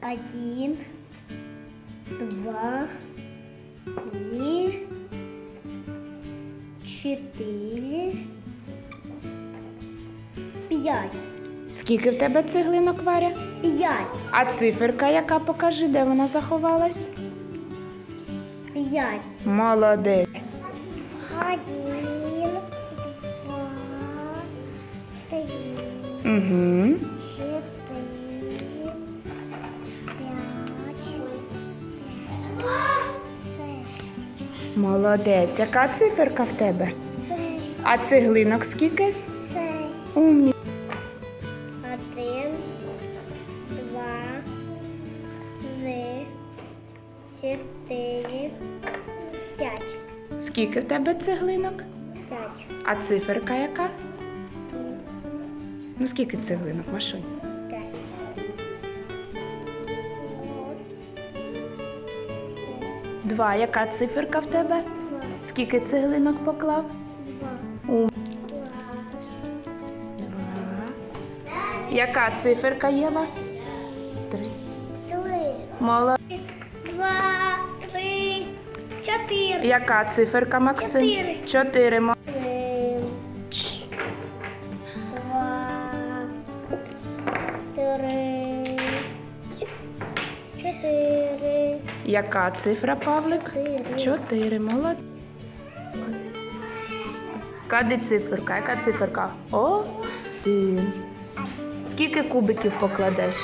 Один, два, три, четыре, п'ять. Скільки в тебе цеглинок Варя? П'ять. А циферка, яка покажи, де вона заховалась? П'ять. Молодець. Один, два, три, Угу. Молодець. Яка циферка в тебе? А цеглинок скільки? Умні. Один, два, три, чотири, п'ять. Скільки в тебе цеглинок? П'ять. А циферка яка? Ну скільки цеглинок, Машунь? Два. Яка циферка в тебе? Два. Скільки цеглинок поклав? Два. У. Два. Яка циферка Єва? Три. Три. Молодець. Два, три, чотири. Яка циферка, Максим? Чотири. Чотири. Один, два, три, Яка цифра, Павлик? Чотири. Молодець. Клади циферка. Яка циферка? Один. Скільки кубиків покладеш?